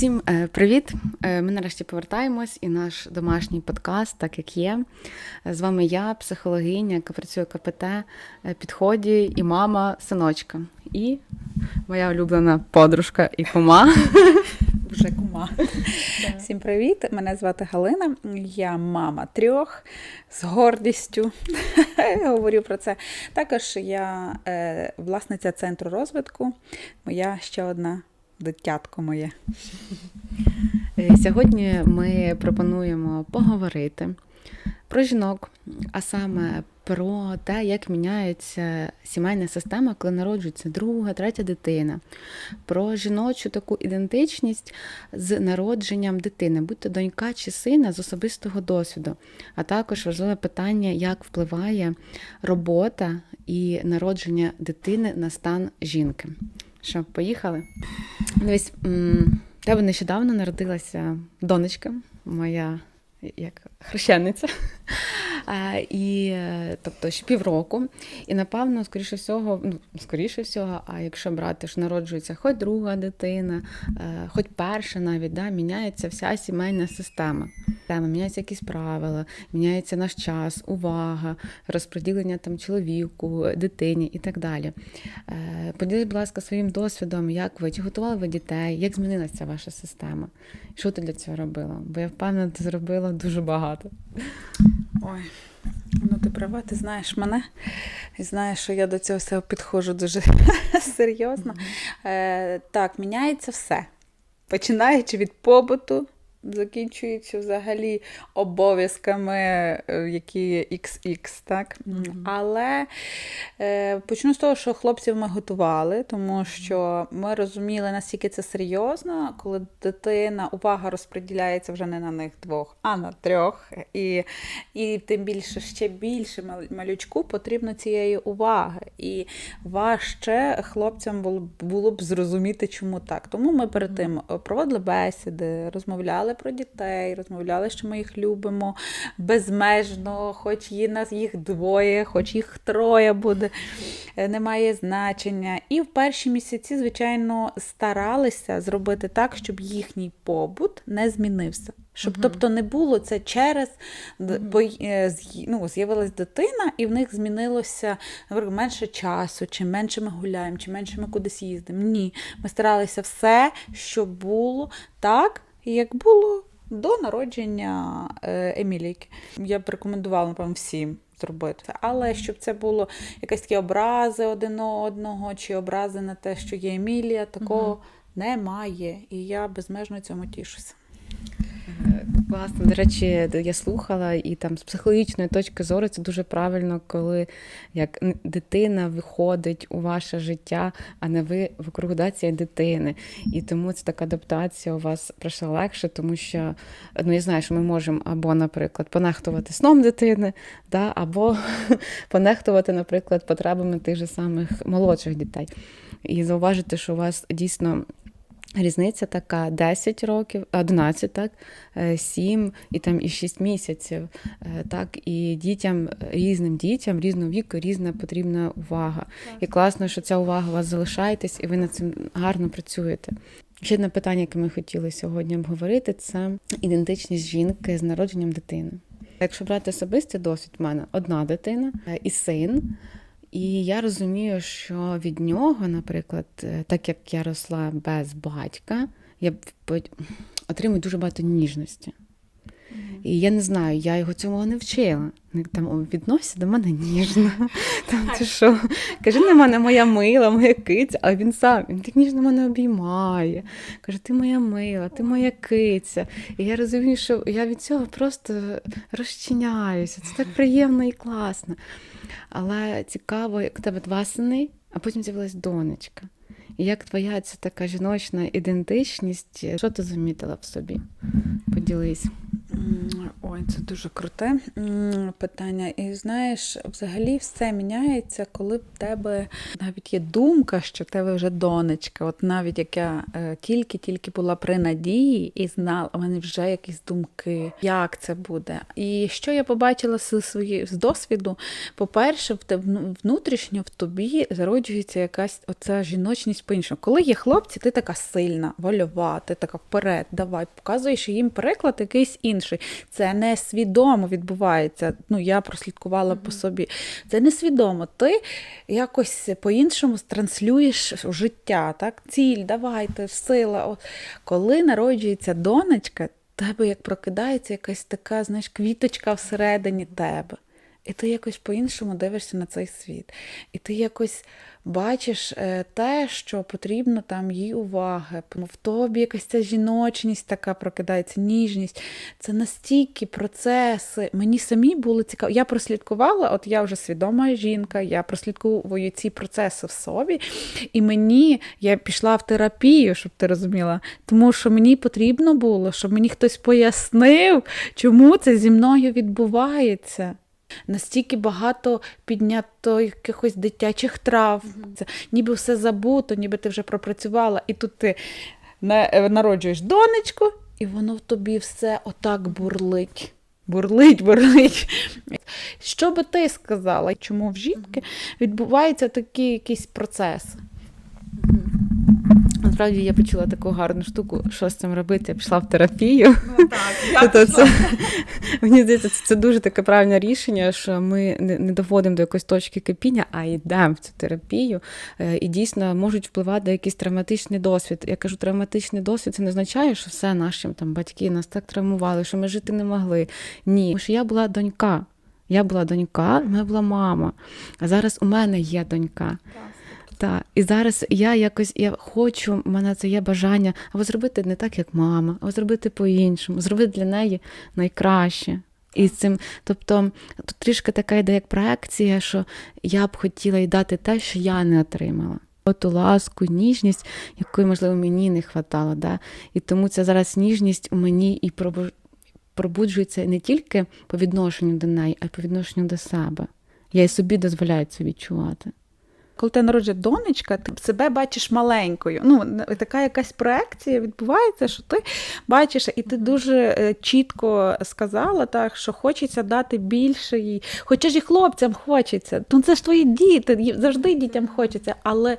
Всім е, привіт! Е, Ми нарешті повертаємось і наш домашній подкаст, так як є. З вами я, психологиня, яка працює в КПТ, е, підході і мама синочка. І моя улюблена подружка і кума. Вже кума. Всім привіт! Мене звати Галина. Я мама трьох з гордістю. Говорю про це. Також я власниця центру розвитку. Моя ще одна дитятко моє. Е, Сьогодні ми пропонуємо поговорити про жінок, а саме про те, як міняється сімейна система, коли народжується друга, третя дитина, про жіночу таку ідентичність з народженням дитини, будь то донька чи сина з особистого досвіду, а також важливе питання, як впливає робота і народження дитини на стан жінки. Що, поїхали? Дивись, тебе нещодавно народилася донечка, моя як хрещениця. І, е, тобто ще півроку. І напевно, скоріше всього, ну, скоріше всього, а якщо брати, що народжується хоч друга дитина, е, хоч перша навіть, да, міняється вся сімейна система. Тема, Міняються якісь правила, міняється наш час, увага, розподілення там чоловіку, дитині і так далі. Е, Поділись, будь ласка, своїм досвідом, як ви, чи готували ви дітей, як змінилася ваша система? Що ти для цього робила? Бо я впевнена, ти зробила дуже багато. Ой, ну ти права, ти знаєш мене і знаєш, що я до цього всього підходжу дуже серйозно. Е, так, міняється все. Починаючи від побуту, закінчуючи взагалі обов'язками, е, які є XX, так? Мгм. Але е, почну з того, що хлопців ми готували, тому що ми розуміли, наскільки це серйозно, коли дитина, увага розподіляється вже не на них двох, а на трьох. І, і тим більше ще більше малючку потрібно цієї уваги. І важче хлопцям було, б- було б зрозуміти, чому так. Тому ми перед тим проводили бесіди, розмовляли про дітей, розмовляли, що ми їх любимо безмежно, хоч є нас їх двоє, хоч їх троє буде, е, немає значення. І в перші місяці, звичайно, старалися зробити так, щоб їхній побут не змінився. Щоб, Мгм. тобто, не було це через бо, е, ну, з'явилась дитина, і в них змінилося наприклад, менше часу, чи менше ми гуляємо, чи менше ми кудись їздимо. Ні, ми старалися все, щоб було так, як було до народження е, Емілійки. Я б рекомендувала, напевно, всім зробити. Але щоб це було якась такі образи один одного, чи образи на те, що є Емілія, такого немає. І я безмежно цьому тішуся. Класно. До речі, я слухала, і там з психологічної точки зору це дуже правильно, коли як дитина виходить у ваше життя, а не ви вокруг да, цієї дитини. І тому це така адаптація у вас пройшла легше, тому що ну я знаю, що ми можемо або, наприклад, понехтувати сном дитини, да, або понехтувати, наприклад, потребами тих же самих молодших дітей. І зауважити, що у вас дійсно. Різниця така 10 років, 11, так, 7 і там і 6 місяців. Е, Так, і дітям, різним дітям, різного віку, різна потрібна увага. І класно, що ця увага у вас залишаєтесь, і ви над цим гарно працюєте. Ще одне питання, яке ми хотіли сьогодні обговорити, це ідентичність жінки з народженням дитини. Якщо брати особистий досвід, в мене одна дитина е, і син. І я розумію, що від нього, наприклад, е, так як я росла без батька, я отримую дуже багато ніжності. І я не знаю, я його цьому не вчила. Там відноситься до мене ніжно. Там ти що? Каже, на мене моя мила, моя киця, а він сам він так ніжно мене обіймає. Каже, ти моя мила, ти моя киця. І я розумію, що я від цього просто розчиняюся. Це так приємно і класно. Але цікаво, як у тебе два сини, а потім з'явилась донечка. І як твоя ця така жіночна ідентичність, що ти замітила в собі? Поділись. Ой, це дуже круте питання. І знаєш, взагалі все міняється, коли в тебе навіть є думка, що в тебе вже донечка. От навіть як я е, тільки-тільки була при надії і знала, у мене вже якісь думки, як це буде. І що я побачила з свої з досвіду, по-перше, в тебе ну, внутрішньо в тобі зароджується якась оця жіночність по-іншому. Коли є хлопці, ти така сильна, вольова, ти така вперед, давай, показуєш їм приклад якийсь інший. Це не свідомо відбувається. Ну, я прослідкувала по собі. Це не свідомо. Ти якось по-іншому транслюєш життя, так? Ціль, давайте, сила. От. Коли народжується донечка, тебе як прокидається якась така, знаєш, квіточка всередині тебе. І ти якось по-іншому дивишся на цей світ. І ти якось бачиш е, те, що потрібно там їй уваги. В тобі якась ця жіночність така прокидається, ніжність. Це настільки процеси. Мені самі було цікаво. Я прослідкувала, от я вже свідома жінка, я прослідковую ці процеси в собі. І мені я пішла в терапію, щоб ти розуміла, тому що мені потрібно було, щоб мені хтось пояснив, чому це зі мною відбувається. Настільки багато піднято якихось дитячих травм. Це ніби все забуто, ніби ти вже пропрацювала, і тут ти на- е, народжуєш донечку, і воно в тобі все отак бурлить. Бурлить, бурлить. Що би ти сказала, чому в жінки відбуваються такі якісь процеси? Насправді я почула таку гарну штуку, що з цим робити. Я пішла в терапію. Ну, так, Тобто це, мені здається, це, це дуже таке правильне рішення, що ми не, не доводимо до якоїсь точки кипіння, а йдемо в цю терапію. Е, І дійсно можуть впливати на якийсь травматичний досвід. Я кажу, травматичний досвід це не означає, що все наші там батьки нас так травмували, що ми жити не могли. Ні, тому що я була донька. Я була донька, в мене була мама. А зараз у мене є донька. Так, і зараз я якось я хочу, в мене це є бажання або зробити не так, як мама, або зробити по-іншому, зробити для неї найкраще. І з цим, тобто, тут трішки така йде як проекція, що я б хотіла їй дати те, що я не отримала. Оту ласку, ніжність, якої, можливо, мені не вистачало. Да? І тому ця зараз ніжність у мені і пробу- пробуджується не тільки по відношенню до неї, а й по відношенню до себе. Я і собі дозволяю це відчувати. Коли ти народжує донечка, ти себе бачиш маленькою. Ну, така якась проекція відбувається, що ти бачиш, і ти дуже е, чітко сказала, так, що хочеться дати більше їй. Хоча ж і хлопцям хочеться. Ну це ж твої діти, завжди дітям хочеться, але.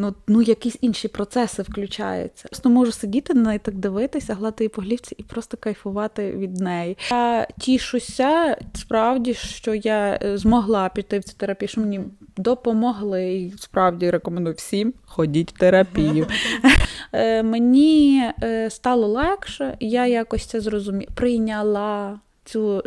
Ну, ну, якісь інші процеси включаються. Просто можу сидіти на неї так дивитися, гладити її по голівці і просто кайфувати від неї. Я тішуся справді, що я е, змогла піти в цю терапію, що мені допомогли. І справді рекомендую всім ходіть в терапію. Е, Мені е, стало легше, я якось це зрозуміла, прийняла цю.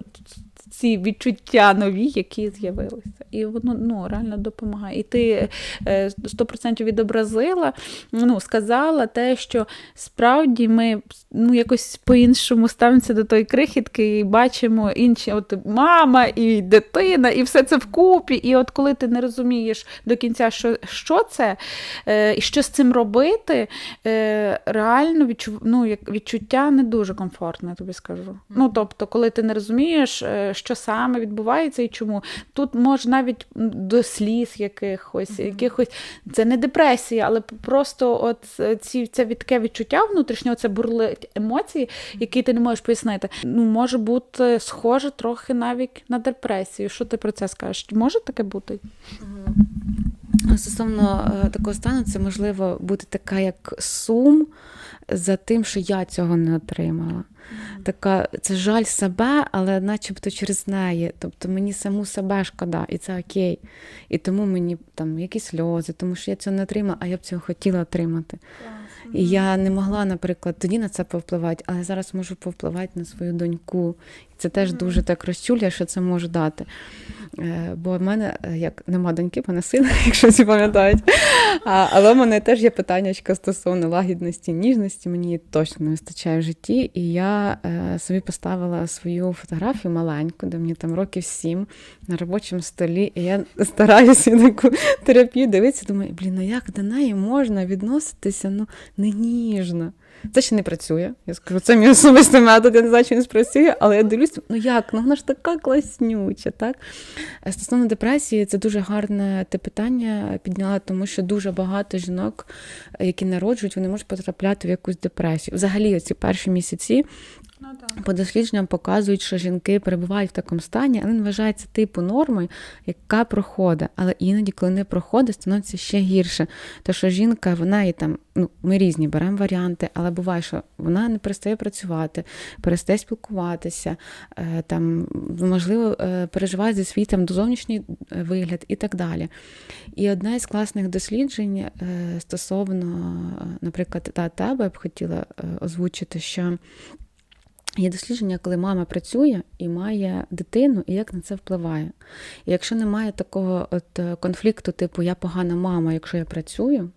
Ці відчуття нові, які з'явилися, і воно ну реально допомагає. І ти е, 100% відобразила, ну сказала те, що справді ми ну якось по-іншому ставимося до тої крихітки і бачимо інші, от мама і дитина, і все це вкупі. І от коли ти не розумієш до кінця, що, що це, е, і що з цим робити, е, реально відчу, ну, відчуття не дуже комфортне, я тобі скажу. Ну тобто, коли ти не розумієш, е, що саме відбувається і чому. Тут може навіть до сліз якихось, якихось. Це не депресія, але просто от ці, це від- таке відчуття внутрішнього, це бурлить емоції, які ти не можеш пояснити. Ну, може бути схоже трохи навіть на депресію. Що ти про це скажеш? Може таке бути? Стосовно е, такого стану, це можливо бути така, як сум за тим, що я цього не отримала. Така, це жаль себе, але начебто через неї. Тобто мені саму себе шкода, і це окей. І тому мені там якісь сльози, тому що я цього не отримала, а я б цього хотіла отримати. І я не могла, наприклад, тоді на це повпливати, але зараз можу повпливати на свою доньку. І це теж дуже так розчуляє, що це можу дати. Е, Бо в мене е, як нема доньки, мене сина, якщо всі пам'ятають. Але в мене теж є питання стосовно лагідності, ніжності. Мені точно не вистачає в житті. І я е, собі поставила свою фотографію маленьку, де мені там років сім на робочому столі. І я стараюся таку терапію дивитися. Думаю, блін, ну як до неї можна відноситися? Ну не ніжна. Це ще не працює. Я скажу, це мій особистий метод, я не знаю, чи він спрацює, але я дивлюсь, ну як, ну вона ж така класнюча, так? Е, Стосовно депресії, це дуже гарне те питання підняла, тому що дуже багато жінок, е, які народжують, вони можуть потрапляти в якусь депресію. Взагалі, ці перші місяці Ну, по дослідженням показують, що жінки перебувають в такому стані, але він вважається типу нормою, яка проходить. Але іноді, коли не проходить, становиться ще гірше. Тому що жінка, вона і там, ну ми різні беремо варіанти, але буває, що вона не перестає працювати, перестає спілкуватися, е, там можливо е, переживає зі свій там зовнішній е, вигляд і так далі. І одне з класних досліджень стосовно, наприклад, та тебе я б хотіла озвучити, що. Є дослідження, коли мама працює і має дитину, і як на це впливає. І якщо немає такого от е, конфлікту, типу я погана мама, якщо я працюю,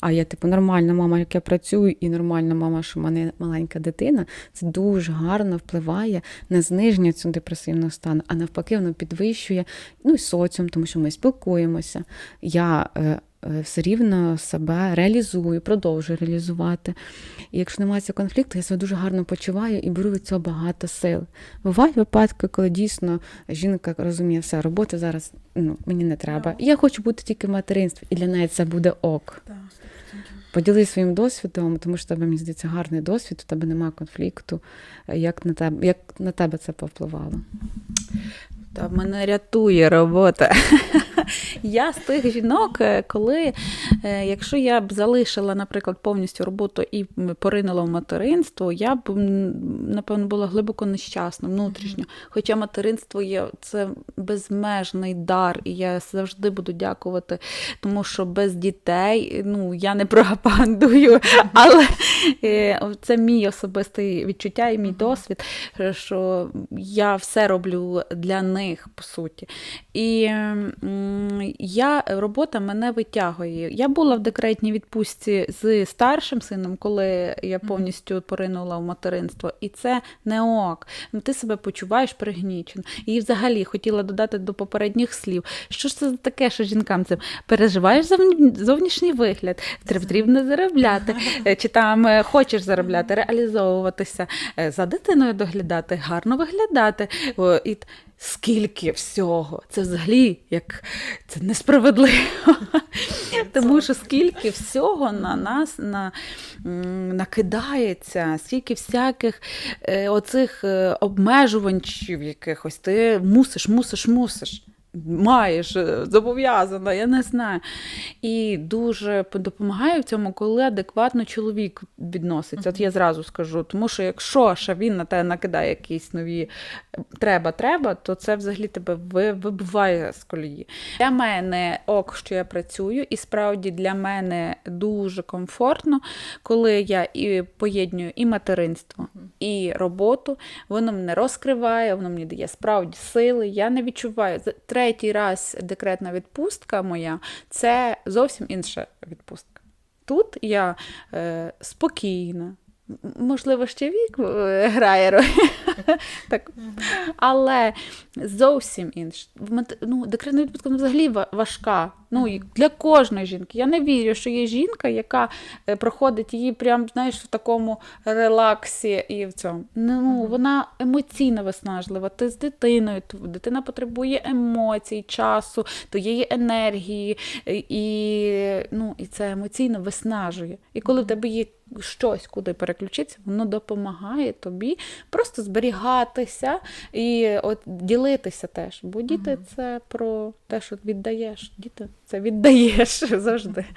а я, типу, нормальна мама, як я працюю, і нормальна мама, що в мене маленька дитина, це дуже гарно впливає на зниження цього депресивного стану, а навпаки, воно підвищує ну, і соціум, тому що ми спілкуємося. Я е, все рівно себе реалізую, продовжую реалізувати. І якщо немає цього конфлікту, я себе дуже гарно почуваю і беру від цього багато сил. Бувають випадки, коли дійсно жінка розуміє, все, роботи зараз ну, мені не треба. Я хочу бути тільки в материнстві, і для неї це буде ок. Так, 100%. Поділись своїм досвідом, тому що тебе, мені здається, гарний досвід, у тебе немає конфлікту. Як на тебе, як на тебе це повпливало? Та мене рятує робота. Я з тих жінок, е, коли, е, якщо я б залишила, наприклад, повністю роботу і поринула в материнство, я б, напевно, була глибоко нещасна внутрішньо. Хоча материнство є це безмежний дар, і я завжди буду дякувати, тому що без дітей ну, я не пропагандую, але е, це мій особистий відчуття і мій досвід, що я все роблю для них, по суті. І я, робота мене витягує. Я була в декретній відпустці з старшим сином, коли я повністю поринула в материнство, і це не ок. Ну, Ти себе почуваєш пригнічено. І взагалі хотіла додати до попередніх слів, що ж це таке, що жінкам цим переживаєш зовнішній вигляд, потрібно заробляти, е, чи там е, хочеш заробляти, реалізовуватися, е, за дитиною доглядати, гарно виглядати. І скільки всього. Це взагалі як це несправедливо. Тому що скільки всього на нас на, накидається, скільки всяких е, оцих е, обмежуванчів якихось. Ти мусиш, мусиш, мусиш. Маєш е, зобов'язана, я не знаю. І дуже допомагає в цьому, коли адекватно чоловік відноситься. От я зразу скажу. Тому що якщо ще він на тебе накидає якісь нові е, треба, треба, то це взагалі тебе ви- вибиває з колії. Для мене ок, що я працюю, і справді для мене дуже комфортно, коли я і поєдную і материнство, і роботу. Воно мене розкриває, воно мені дає справді сили. Я не відчуваю. Третій раз декретна відпустка моя це зовсім інша відпустка. Тут я е, спокійна. Можливо, ще вік е, грає роль. так. Але зовсім інше. Ну, декретна відпустка ну, взагалі важка. Ну, для кожної жінки. Я не вірю, що є жінка, яка е, проходить її прям, знаєш, в такому релаксі і в цьому. Ну, вона емоційно виснажлива. Ти з дитиною, дитина потребує емоцій, часу, твоєї енергії, і, ну, і це емоційно виснажує. І коли в тебе є щось, куди переключитися, воно допомагає тобі просто зберігатися і от ділитися теж. Бо діти це про те, що віддаєш. Діти це віддаєш завжди.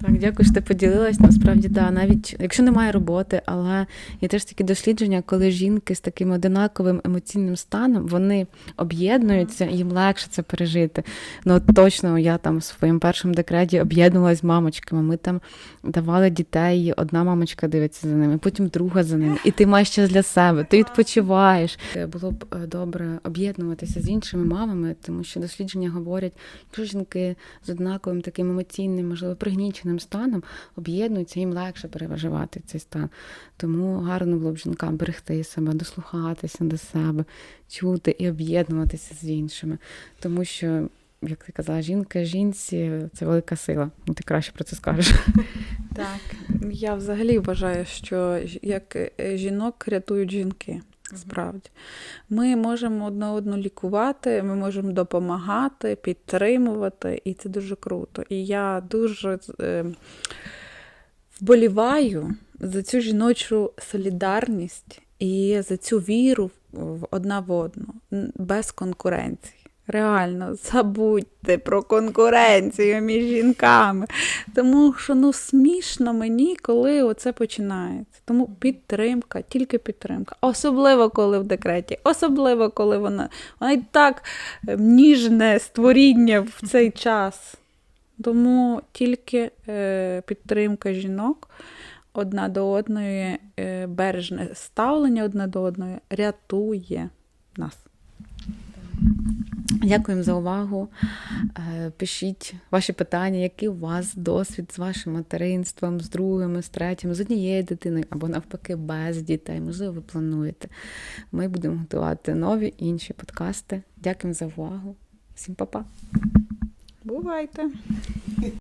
Так, дякую, що ти поділилась. Насправді, да, навіть якщо немає роботи, але є теж такі дослідження, коли жінки з таким одинаковим емоційним станом вони об'єднуються, їм легше це пережити. Ну точно я там в своєму першому декреті об'єднувалася з мамочками. Ми там давали дітей, одна мамочка дивиться за ними, потім друга за ними. І ти маєш час для себе, ти відпочиваєш. Було б е, добре об'єднуватися з іншими мамами, тому що дослідження говорять, якщо жінки з однаковим таким емоційним, можливо, пригніченим станом об'єднуються, їм легше переживати цей стан. Тому гарно було б жінкам берегти себе, дослухатися до себе, чути і об'єднуватися з іншими. Тому що як ти казала, жінка жінці це велика сила. Ну, ти краще про це скажеш. Так, я взагалі вважаю, що як е, жінок рятують жінки. Справді, ми можемо одне одну лікувати, ми можемо допомагати, підтримувати, і це дуже круто. І я дуже е, вболіваю за цю жіночу солідарність і за цю віру в одна в одну, без конкуренції. Реально, забудьте про конкуренцію між жінками. Тому що ну смішно мені, коли оце починається. Тому підтримка, тільки підтримка. Особливо коли в декреті, особливо коли вона, вона і так е, ніжне створіння в цей час. Тому тільки е, підтримка жінок одна до одної, е, бережне ставлення одна до одної рятує нас. Дякуємо за увагу. Е, Пишіть ваші питання, який у вас досвід з вашим материнством, з другими, з третім, з однією дитиною або навпаки без дітей. Можливо, ви плануєте. Ми будемо готувати нові інші подкасти. Дякуємо за увагу. Всім па-па! Бувайте!